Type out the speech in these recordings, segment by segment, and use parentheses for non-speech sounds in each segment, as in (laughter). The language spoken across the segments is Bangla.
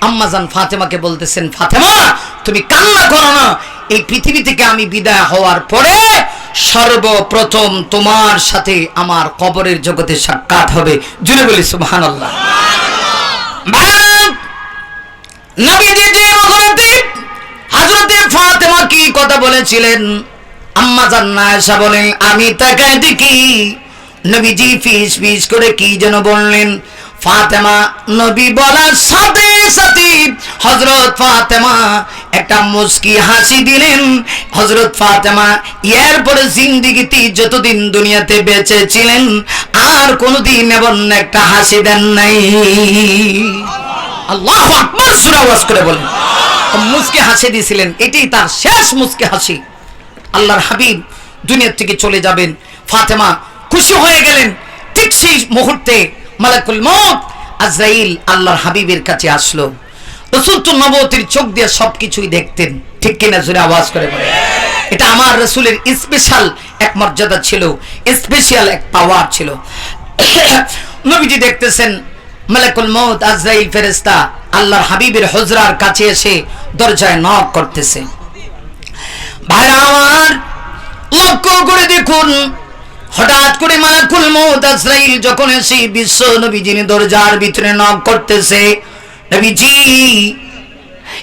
আম্মাজান ফাতেমাকে বলতেছেন, ফাতেমা, তুমি কান্না করো না। এই পৃথিবী থেকে আমি বিদায় হওয়ার পরে সর্বপ্রথম তোমার সাথে আমার কবরের জগতে সাক্ষাৎ হবে। জুড়ে বলি সুবহান আমি সাথে সাথে হযরত ফাতেমা একটা মুস্কি হাসি দিলেন। হযরত ফাতেমা এরপরে জিন্দিগিতে যতদিন দুনিয়াতে বেঁচে ছিলেন, আর এমন একটা হাসি দেন নাই। আল্লাহ আকবার, সূরা আওয়াজ করে বলেন। মুস্কি হাসি তার শেষ মুস্কি হাসি। আল্লাহর হাবিব দুনিয়া থেকে চলে যাবেন। ফাতেমা খুশি হয়ে গেলেন, ঠিক সেই মুহূর্তে মালাকুল মত আজরাইল আল্লাহর হাবিবের কাছে আসলো। রসুল তো নবতির চোখ দিয়ে সবকিছুই দেখতেন। ঠিক কিনা জোরে আওয়াজ করে বলে। এটা আমার রসুলের স্পেশাল এক মর্যাদা ছিল স্পেশাল এক পাওয়ার ছিল। নবীজি দেখতেছেন, মালাকুল মৌত আজরাইল ফেরেস্তা আল্লাহর হাবিবের হজরার কাছে এসে দরজায় নক করতেছে। ভাইরা আমার, লক্ষ্য করে দেখুন হঠাৎ করে মালাকুল মৌত আজরাইল যখন এসে বিশ্ব নবীজিনী দরজার ভিতরে নক করতেছে, নবীজি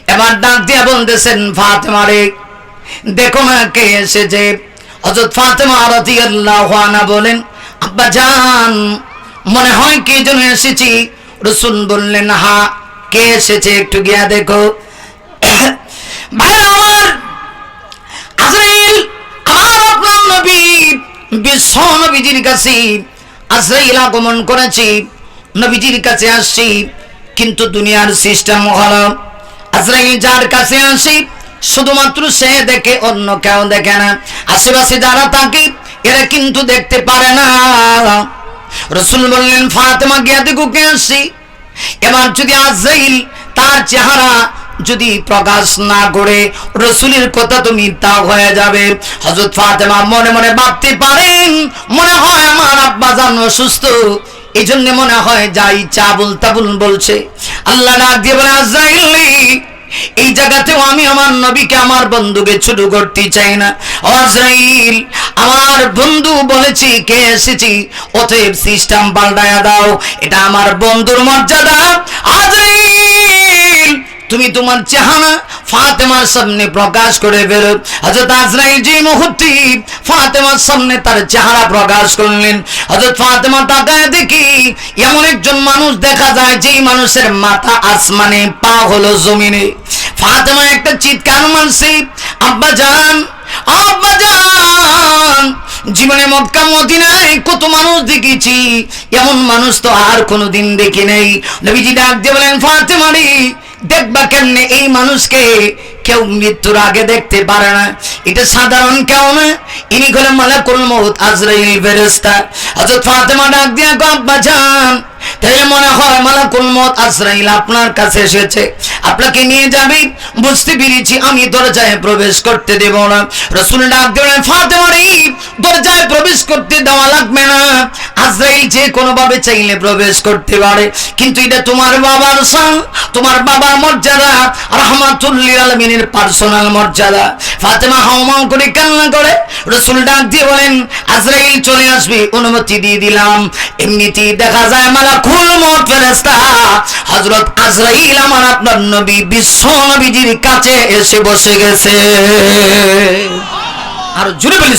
এবার ডাক দিয়া বলতেছেন ফাতেমারে দেখো না কে এসেছে? হযরত ফাতেমা রাদিয়াল্লাহু আনহা বলেন, আব্বা জান, মনে হয় কে যেন এসেছি? রসুল বললেন, হা, কে এসেছে একটু গিয়া দেখো। (laughs) ভাই আমার আজরাইল আমার আপনার নবী বিশ্ব নবীজির কাছে আজরাইল আগমন করেছি, নবীজির কাছে আসছি, কিন্তু দুনিয়ার সিস্টেম হলো, আজরাইল যার কাছে আসি, শুধুমাত্র সে দেখে, অন্য কেউ দেখে না। আশেপাশে যারা থাকে, এরা কিন্তু দেখতে পারে না। রসুল বললেন, ফাতেমা গিয়া দেখো কে আসছি? এবার যদি আজরাইল তার চেহারা যদি প্রকাশ না করে রসুলের কথা তো মিথ্যা হয়ে যাবে। হজরত ফাতেমা মনে মনে ভাবতে পারেন, মনে হয় আমার আব্বা জান অসুস্থ। এই জন্য মনে হয় যাই চা বল তাবুল বলছে। আল্লাহ ডাক দিয়ে বলে, আজরাইল, এই জায়গাতেও আমি আমার নবীকে, আমার বন্ধুকে ছোট করতে চাই না। আজরাইল, আমার বন্ধু বলেছি, কে এসেছি? অতএব সিস্টেম পাল্টায়া দাও। এটা আমার বন্ধুর মর্যাদা। আজরাইল তুমি তোমার চেহারা ফাতেমার সামনে প্রকাশ করে বেরো হযরত আজরাইল যে মুহূর্তে ফাতেমার সামনে তার চেহারা প্রকাশ করলেন। হযরত ফাতেমা তাকায় দেখি, এমন একজন মানুষ দেখা যায় যেই মানুষের মাথা আসমানে, পা হলো জমিনে। ফাতেমা একটা চিৎকার মারছে, আব্বা জান আব্বা জান, জীবনে মক্কা, মদিনায় কত মানুষ দেখেছি, এমন মানুষ তো আর কোনোদিন দেখি নেই। নবীজি ডাক দিয়ে বলেন, ফাতেমা রে দেখবা কেমনে এই মানুষকে কেউ মৃত্যুর আগে দেখতে পারে না। এটা সাধারণ কেউ না। ইনি করে হলেন মালাকুল মহৎ আজরাইল ফেরেশতা। হযরত ফাতেমা ডাক দিয়া আব্বা তাহলে মনে হয় মালাকুল মত আজরাইল আপনার কাছে এসেছে। আপনাকে নিয়ে যাবে। বুঝতে পেরেছি আমি দরজায় প্রবেশ করতে দেব না। রসুল ডাক দিলেন, ফাতেমা দরজায় প্রবেশ করতে দেওয়া লাগবে না। আজরাইল যে কোনো ভাবে চাইলে প্রবেশ করতে পারে। কিন্তু এটা তোমার বাবার সান, তোমার বাবার মর্যাদা। রহমাতুল্লিল আলমিনের পার্সোনাল মর্যাদা। ফাতেমা হাউমাউ করে কান্না করে রসুল ডাক দিয়ে বলেন, আজরাইল চলে আসবে, অনুমতি দিয়ে দিলাম। এমনিতেই দেখা যায় মালাকুল মত ফেরেশতা। হযরত আজরাইল আমার আপনার নবী, বিশ্ব নবীজির কাছে এসে বসে গেছে। আর জুড়ে বলি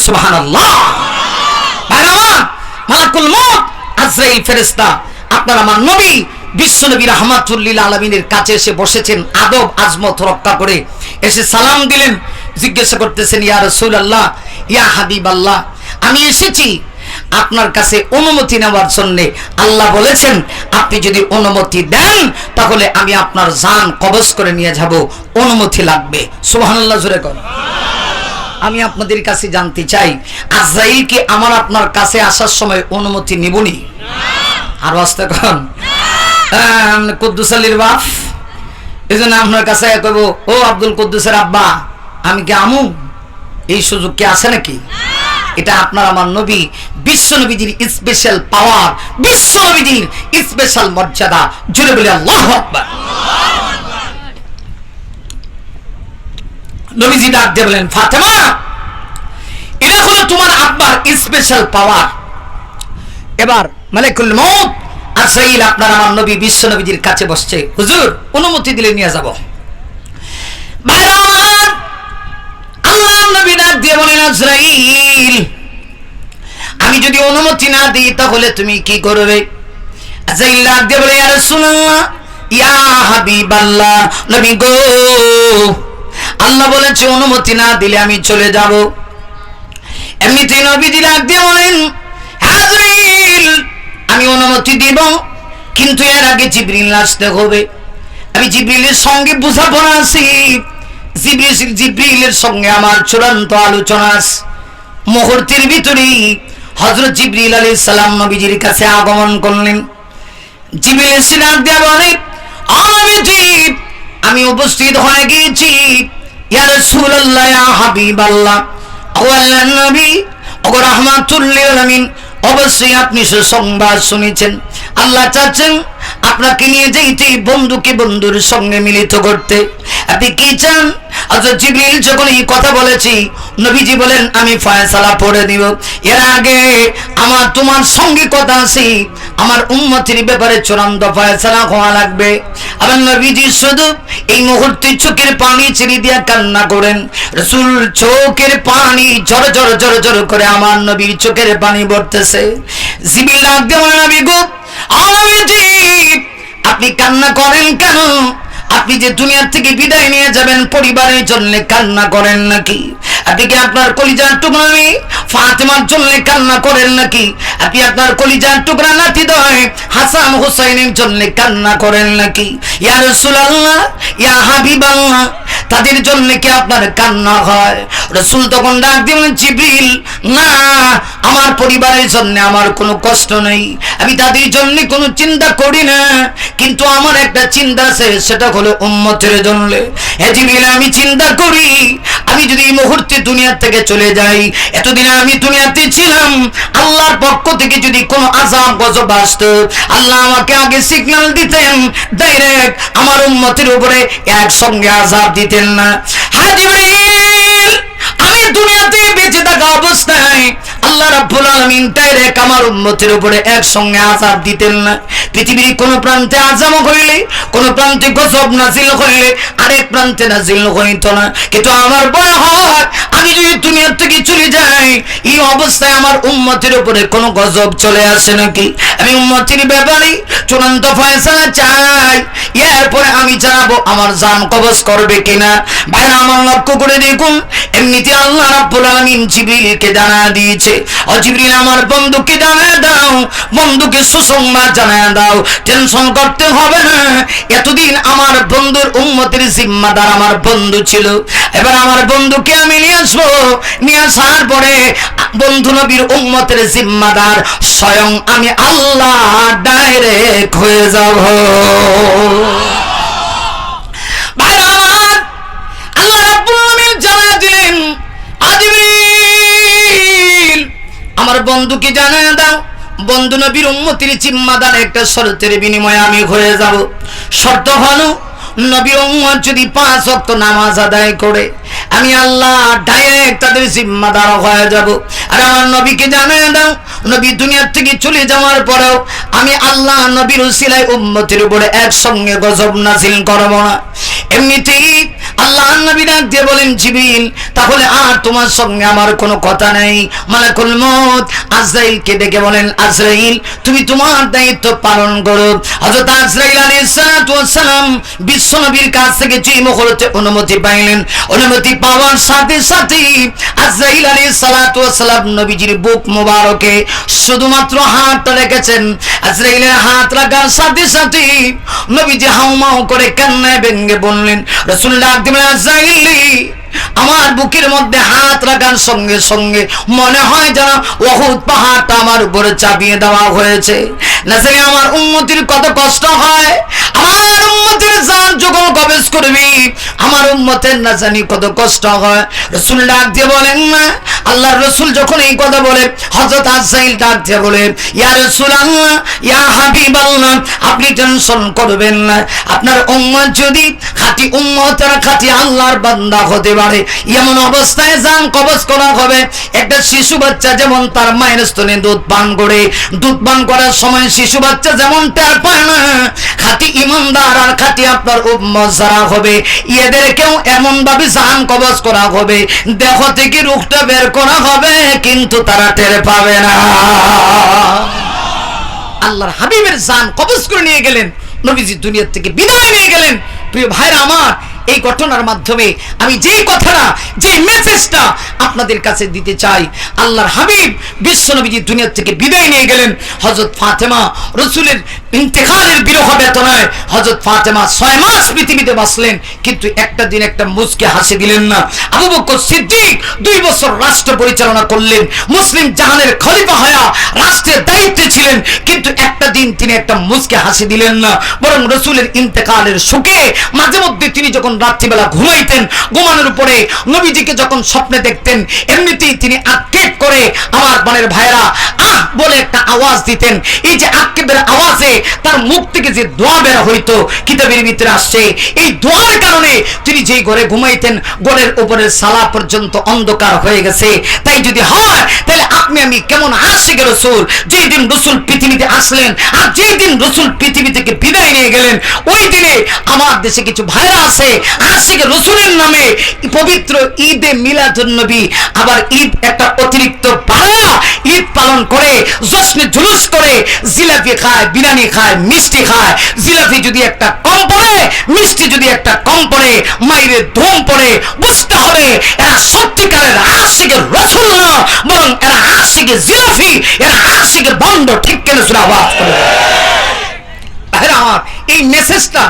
আমার মালাকুল মত, আজরাইল ফেরেশতা, আপনার আমার নবী রহমাতুল্লিল আলমিনের কাছে এসে বসেছেন, আদব, আজমত রক্ষা করে। এসে সালাম দিলেন, জিজ্ঞাসা করতেছেন, ইয়া রসুল আল্লাহ ইয়া হাবিব আল্লাহ আমি এসেছি আপনার কাছে অনুমতি নেওয়ার জন্য। আল্লাহ বলেছেন, আপনি যদি অনুমতি দেন, তাহলে আমি আপনার জান কবজ করে নিয়ে যাব। অনুমতি লাগবে। সুবহানাল্লাহ, জোরে কর আমি আপনাদের কাছে জানতে চাই, আজরাইল কি আমার আপনার কাছে আসার সময় অনুমতি নিবনি? আর আসতে কন। কুদ্দুস আলীর বাপ এই জন্য আপনার কাছে কইব, ও আব্দুল কুদ্দুসের আব্বা, আমি কি আমু? এই সুযোগ কি আছে নাকি? এটা আপনার আমার নবী বিশ্ব নবীদের স্পেশাল পাওয়ার বিশ্ব নবীদের স্পেশাল মর্যাদা। জুড়ে বলে, আল্লাহ আকবার। নবীজি ডাক দিয়ে বলেন, ফাতেমা এটা হলো তোমার আব্বার স্পেশাল পাওয়ার এবার মালিকুল মউত আসাইল আপনার আমার নবী বিশ্ব নবীজির কাছে বসছে, হুজুর, অনুমতি দিলে নিয়ে যাব। ভাইরা আমি যদি অনুমতি না দিই, তাহলে তুমি কি করবে? আল্লাহ বলেছে অনুমতি না দিলে আমি চলে যাব। এমনিতেই নবীজি ডাক দিয়ে বলেন আমি অনুমতি দিব, কিন্তু এর আগে জিবরিল আসতে হবে। আমি জিবরিলের সঙ্গে বোঝাপড়া আছি। জিবরিল জিবরিলের সঙ্গে আমার চূড়ান্ত আলোচনা। মুহূর্তের ভিতরেই হজরত জিবরিল আলী সালাম নবীজির কাছে আগমন করলেন। জিবরিল ডাক বলে আমি উপস্থিত হয়ে গিয়েছি। ইয়া রাসূলুল্লাহ, ইয়া হাবিবাল্লাহ। ও আল্লাহর নবী, ও রাহমাতুল্লিল অবশ্যই আপনি সুসংবাদ শুনেছেন। আল্লাহ চাচ্ছেন আপনাকে নিয়ে যেতে বন্ধুকে বন্ধুর সঙ্গে মিলিত করতে। আপনি কি চান? জিবরিল যখন এই কথা বলেছি নবীজি বলেন আমি ফয়সালা পড়ে দিব এর আগে আমার তোমার সঙ্গে কথা আমার উম্মতির ব্যাপারে চূড়ান্ত ফয়সালা হওয়া লাগবে। আমার নবীজি শুধু এই মুহূর্তে চোখের পানি ছেড়ে দিয়া কান্না করেন। রসুল চোখের পানি ঝর ঝর ঝর ঝর করে আমার নবীর চোখের পানি পড়তেছে। জিবিল দিয়ে বলে, নবী গো আনবীজি আপনি কান্না করেন কেন? আপনি যে দুনিয়ার থেকে বিদায় নিয়ে যাবেন, পরিবারের জন্য কান্না করেন নাকি? আপনি কি আপনার কলিজার টুকরা ফাতেমার জন্য কান্না করেন নাকি? আপনি আপনার কলিজার টুকরা নাতি দয় হাসান হুসাইনের জন্য কান্না করেন নাকি? ইয়া রাসূলুল্লাহ, ইয়া হাবিবাল্লাহ, তাদের জন্য কি আপনার কান্না হয়? রসুল তখন ডাক দিলেন, জিবরিল, না, আমার পরিবারের জন্য আমার কোনো কষ্ট নেই। আমি তাদের জন্য কোনো চিন্তা করি না। কিন্তু আমার একটা চিন্তা আছে, সেটা হলো উম্মতের জন্য। হ্যাঁ জিবরিল, আমি চিন্তা করি আমি যদি এই মুহূর্তে দুনিয়া থেকে চলে যাই, এতদিন আমি দুনিয়াতে ছিলাম, আল্লাহর পক্ষ থেকে যদি কোনো আজাব গজব আসত, আল্লাহ আমাকে আগে সিগন্যাল দিতেন ডাইরেক্ট আমার উম্মতের উপরে একসঙ্গে আজাব দিতেন না। জিবরিল আমি দুনিয়াতে বেঁচে থাকা অবস্থায় আল্লাহ রাব্বুল আলামিন ডাইরেক্ট আমার উম্মতের উপরে একসঙ্গে আযাব দিতেন না। পৃথিবীর কোন প্রান্তে আযাব হইলে, কোন প্রান্তে গজব নাজিল হইলে, আরেক প্রান্তে নাজিল হইত না। কিন্তু আমার বড় হয়, আমি যদি দুনিয়ার থেকে চলে যাই, এই অবস্থায় আমার উম্মতের উপরে কোন গজব চলে আসে নাকি? আমি উম্মতের ব্যাপারে চূড়ান্ত ফয়সালা চাই। এরপরে আমি জানাব আমার জান কবজ করবে কিনা। ভাইরা, আমার লক্ষ্য করে দেখুন, এমনিতে আল্লাহ রাব্বুল আলামিন জিবরিলকে জানা দিয়েছে ও জিবরিল আমার বন্ধুকে জানা দাও বন্ধুকে সুসংবাদ জানা দাও টেনশন করতে হবে না। এতদিন আমার বন্ধুর উম্মতের জিম্মাদার আমার বন্ধু ছিল। এবার আমার বন্ধুকে আমি নিয়ে আসব। নিয়ে আসার পরে বন্ধু নবীর উম্মতের জিম্মাদার স্বয়ং আমি আল্লাহ ডাইরেক্ট হয়ে যাব। আমার, আল্লাহ রাব্বুল বন্ধুকে জানা দাও। বন্ধু নবীর উম্মতির জিম্মাদার একটা শর্তের বিনিময়ে আমি হয়ে যাব। শর্ত হলো, নবীর উম্মত যদি পাঁচ ওয়াক্ত নামাজ আদায় করে, আমি আল্লাহ ডাইরেক্ট তাদের জিম্মাদার হয়ে যাব। আর আমার নবীকে জানিয়ে দাও, নবী দুনিয়ার থেকে চলে যাওয়ার পরেও আমি আল্লাহ নবীর উসিলায় উম্মতের উপরে একসঙ্গে গজব নাজিল করব না। এমনিতেই আল্লাহ দিয়ে বলেন জিবিল, তাহলে আর তোমার সঙ্গে আমার কোনো কথা মালাকুল মত আজরাইলকে ডেকে বলেন, আজরাইল, তুমি তোমার দায়িত্ব পালন করো। আজরাইল বিশ্ব নবীর কাছ থেকে মুহূর্তে অনুমতি পাইলেন, অনুমতি পাওয়ার সাথে সাথে আজরাইল আলাইহিস সালাতু সালাম নবীজির বুক মোবারকে শুধুমাত্র হাত রেখেছেন। আজরাইলের হাত রাখার সাথে সাথে নবীজি হাউমাউ করে কান্নায় ভেঙ্গে বললেন, রাসূলুল্লাহ আজরাইলি আমার বুকের মধ্যে হাত রাখার সঙ্গে সঙ্গে মনে হয় যেন ওহুদ পাহাড়টা আমার উপরে চাপিয়ে দেওয়া হয়েছে। না সেই আমার উন্নতির কত কষ্ট হয়, আমার উন্নতির জান যখন প্রবেশ করবি, আমার উন্মতের না জানি কত কষ্ট হয়। রসুল ডাক দিয়ে বলেন না আল্লাহ রসুল যখন এই কথা বলে হজরত আসাইল ডাক দিয়ে বলে, ইয়া রসুল ইয়া হাবিব আপনি টেনশন করবেন না। আপনার উম্মত যদি খাঁটি উম্মতের খাঁটি আল্লাহর বান্দা হতে পারে, এমন অবস্থায় যান, কবজ করা হবে। একটা শিশু বাচ্চা যেমন তার মায়ের স্তনে দুধ পান করে, দুধ পান করার সময় শিশু বাচ্চা যেমন টের পায় না, খাঁটি ইমানদার আর খাঁটি আপনার উম্মত যারা হবে, এদেরকেও এমন ভাবে জান কবজ করা হবে। দেহ থেকে রুখটা বের করা হবে, কিন্তু তারা টের পাবে না। আল্লাহর হাবিবের জান কবজ করে নিয়ে গেলেন, নবীজি দুনিয়ার থেকে বিদায় নিয়ে গেলেন। প্রিয় ভাইরা আমার এই ঘটনার মাধ্যমে আমি যেই কথাটা যে মেসেজটা আপনাদের কাছে দিতে চাই, আল্লাহর হাবিব বিশ্ব নবীজি দুনিয়ার থেকে বিদায় নিয়ে গেলেন। হজরত ফাতেমা রসুলের ইন্তেকালের বিরহ বেতনায় হজরত ফাতেমা ছয় মাস পৃথিবীতে বাঁচলেন, কিন্তু একটা দিন একটা মুসকে হাসি দিলেন না। আবু বকর সিদ্দিক দুই বছর রাষ্ট্র পরিচালনা করলেন, মুসলিম জাহানের খলিফা হয়া রাষ্ট্রের দায়িত্বে ছিলেন, কিন্তু একটা দিন তিনি একটা মুসকে হাসি দিলেন না। বরং রসুলের ইন্তেকালের সুখে মাঝে মধ্যে তিনি যখন রাত্রিবেলা ঘুমাইতেন, ঘুমানোর উপরে নবীজিকে যখন স্বপ্নে দেখতেন, এমনিতেই তিনি আক্ষেপ করে, আমার বানের ভাইরা বলে একটা আওয়াজ দিতেন। এই যে আক্ষেপের আওয়াজে তার মুখ থেকে যে দোয়া বের হইতো, কিতাবের ভিতরে আসছে। এই দোয়ার কারণে তিনি যেই ঘরে ঘুমাইতেন, ঘরের উপরের সালা পর্যন্ত অন্ধকার হয়ে গেছে। তাই যদি হয়, তাহলে আপনি আমি কেমন আশিক রসুল? যেই দিন রসুল পৃথিবীতে আসলেন, আর যেই দিন রসুল পৃথিবী থেকে বিদায় নিয়ে গেলেন, ওই দিনে আমার দেশে কিছু ভাইরা আছে, আশিক রসুলের নামে পবিত্র ঈদে মিলাদুন নবী, আবার ঈদ একটা অতিরিক্ত বাড়া ঈদ পালন করে জশ্নে জুলুস করে জিলাপি খায়, বিরিয়ানি খায়, মিষ্টি খায়। জিলাপি যদি একটা কম পড়ে, মিষ্টি যদি একটা কম পড়ে মাইরে ধুম পড়ে, বুঝতে হবে এরা সত্যিকারের আশিকের রসুল না বরং এরা আশিকের জিলাপি, এরা আশিকের বন্ধ ঠিক কেন শুনে আওয়াজ করে? এই মেসেজটা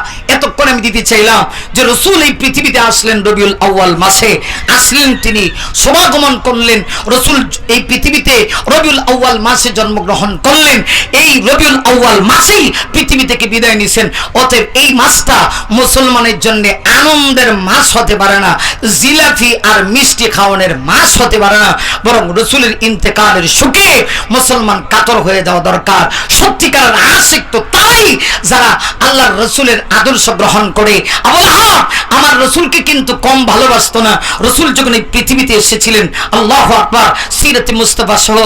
এতক্ষণ আমি দিতে চাইলাম যে রসুল এই পৃথিবীতে আসলেন রবিউল আউ্য়াল মাসে, আসলেন তিনি, সমাগমন করলেন, রসুল এই পৃথিবীতে রবিউল আউ্য়াল মাসে জন্মগ্রহণ করলেন, এই রবিউল আউ্য়াল মাসেই পৃথিবী থেকে বিদায় নিছেন, অতএব এই মাসটা মুসলমানের জন্য আনন্দের মাস হতে পারে না, জিলাফি আর মিষ্টি খাওয়ানোর মাস হতে পারে না, বরং রসুলের ইন্তেকালের সুখে মুসলমান কাতর হয়ে যাওয়া দরকার। সত্যিকার আশিক তো তাই যারা আল্লাহর রসুলের আদর্শ গ্রহণ করে। আবুল আহাব আমার রসুলকে কিন্তু কম ভালোবাসতো না। রসুল যখন এই পৃথিবীতে এসেছিলেন, আল্লাহ আকবার, সিরাতে মুস্তফা সহ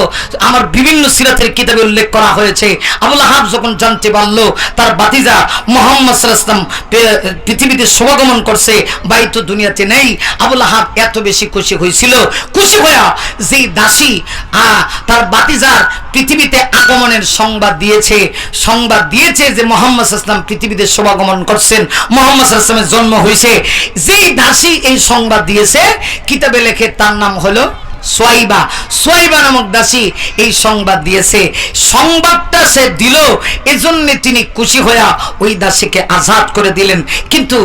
আমার বিভিন্ন সিরাতের কিতাবে উল্লেখ করা হয়েছে। আবুল আহাব যখন জানতে পারল, তার বাতিজা মোহাম্মদ সাল্লাম পৃথিবীতে শুভাগমন করছে বাই তো দুনিয়াতে নেই। আবুল আহাব এত বেশি খুশি হয়েছিল। খুশি হইয়া যে দাসী তার বাতিজার পৃথিবীতে আগমনের সংবাদ দিয়েছে সংবাদ দিয়েছে যে মোহাম্মদ ইসলাম পৃথিবীতে শুভাগমন করছেন। মোহাম্মদ আসলামের জন্ম হয়েছে। যেই দাসী এই সংবাদ দিয়েছে কিতাবে লেখে তার নাম হলো সোয়াইবা সোয়াইবা নামক দাসী এই সংবাদ দিয়েছে। সংবাদটা সে দিল, এজন্য তিনি খুশি হইয়া ওই দাসীকে আজাদ করে দিলেন। কিন্তু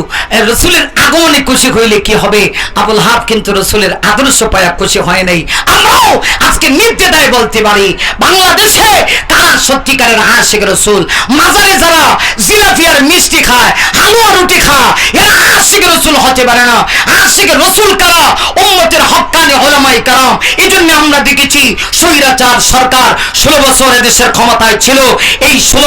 রসুলের আগমনে খুশি হইলে কি হবে? আবুল হাব কিন্তু রসুলের আদর্শ পায়া খুশি হয় নাই। আমরাও আজকে নির্দেদায় বলতে পারি, বাংলাদেশে কার সত্যিকারের আশেখ রসুল। মাজারে যারা জিলাপি আর মিষ্টি খায়, হালুয়া রুটি খায়, এরা আশেখ রসুল হতে পারে না। আশেখ রসুল কারা? উম্মতের হক্কানি হলামাই কারাম এই জন্য আমরা দেখেছি স্বৈরাচার সরকার ষোলো বছর এদেশের ক্ষমতায় ছিল। এই ষোলো